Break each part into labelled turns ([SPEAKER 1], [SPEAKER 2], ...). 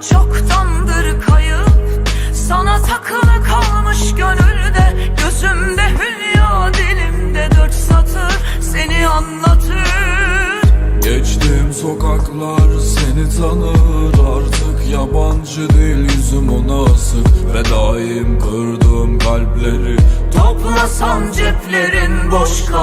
[SPEAKER 1] çoktandır kayıp Sana takılı kalmış gönülde.
[SPEAKER 2] Gözümde hülya dilimde dört satır seni anlatır. Geçtiğim sokaklar seni tanır artık Yabancı değil
[SPEAKER 1] yüzüm ona asık. Fedaim kırdım kalpleri Toplasan ceplerin boş kalır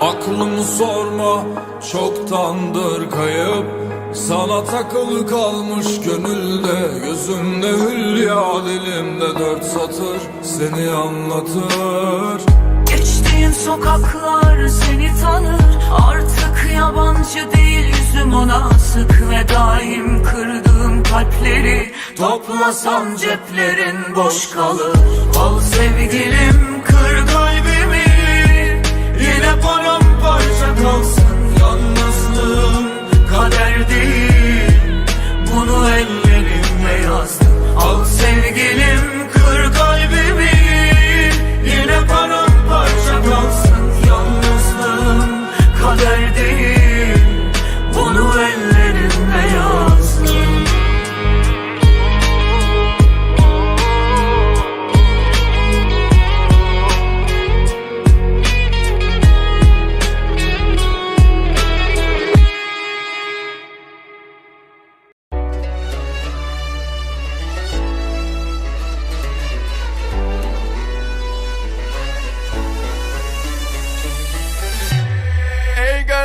[SPEAKER 1] Aklımı sorma çoktandır kayıp. Sana takılı kalmış gönülde Gözümde hülya dilimde dört satır Seni anlatır.
[SPEAKER 2] Geçtiğin sokaklar seni tanır. Artık yabancı değil yüzüm ona sık Ve daim kırdığım kalpleri. Toplasan ceplerin boş kalır. Al sevgilim kır kalbimi Yine paramparça kalsın yalnızlığım Kader değil. Bunu ellerimle yazdım. Al sevgilim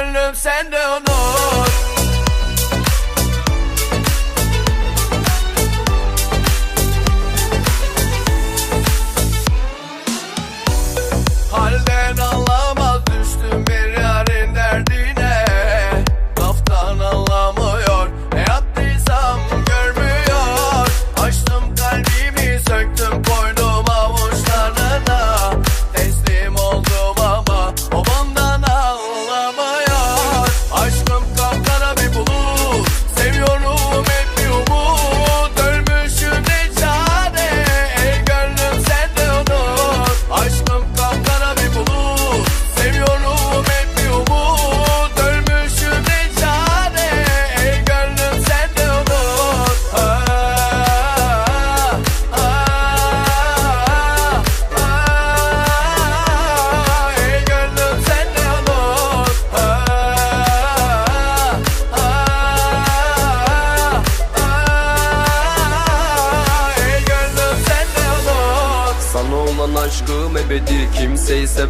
[SPEAKER 3] gönlüm sen de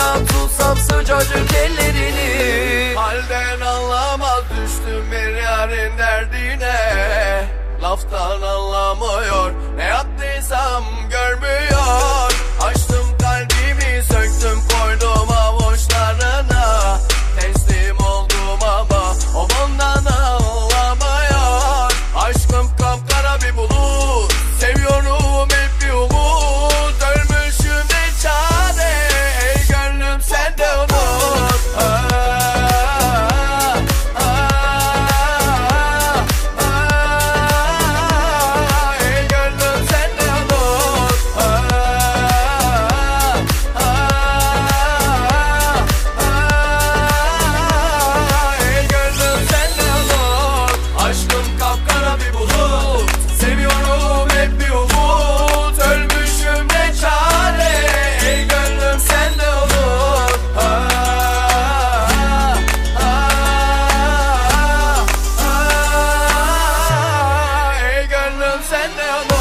[SPEAKER 4] At tutsam sıcacık ellerini
[SPEAKER 3] Halden anlamaz düştüm bir yarın derdine. Laftan anlamıyor ne yaptıysam
[SPEAKER 1] senle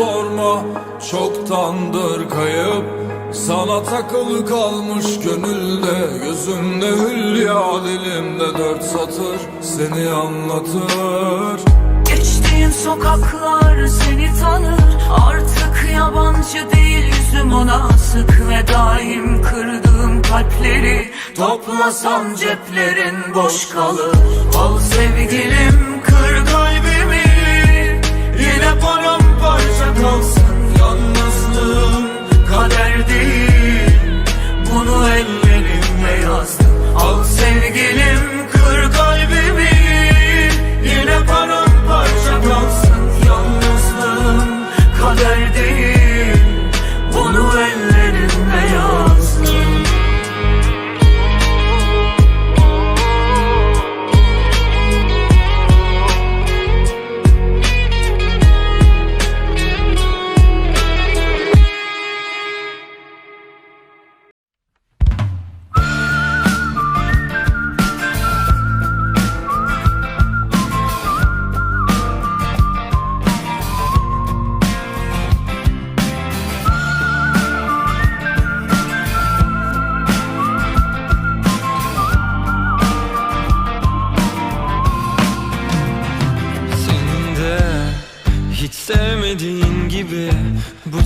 [SPEAKER 2] sorma çoktandır kayıp. Sana takılı kalmış gönülde Gözümde hülya dilimde dört satır Seni anlatır. Geçtiğin sokaklar seni tanır. Artık yabancı değil yüzüm ona sık Ve daim kırdığım kalpleri Toplasan ceplerin boş kalır. Al sevgilim kır kalbimi. Yine paramparça kalsın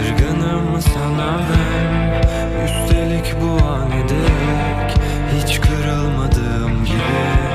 [SPEAKER 5] Kırgınım sana ben. Üstelik bu an dek Hiç kırılmadığım gibi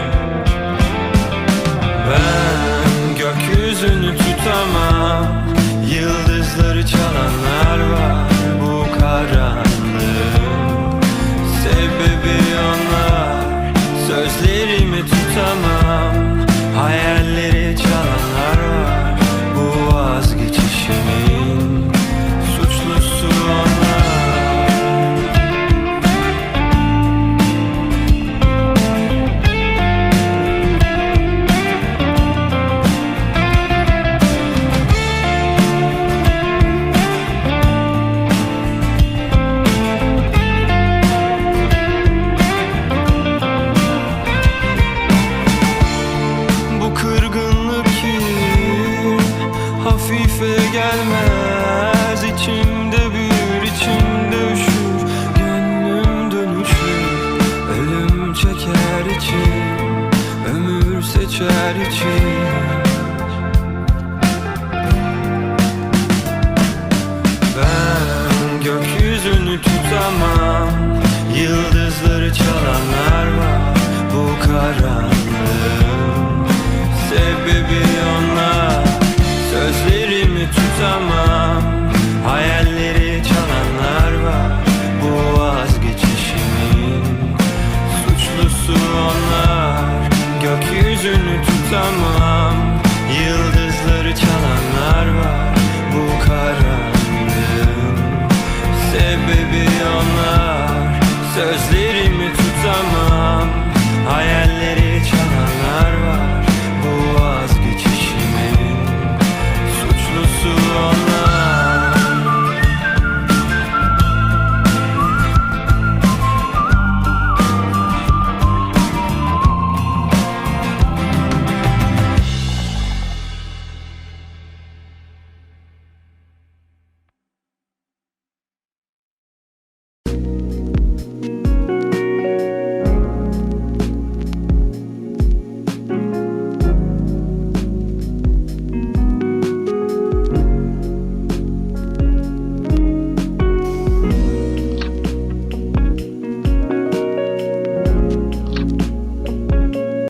[SPEAKER 5] gözlü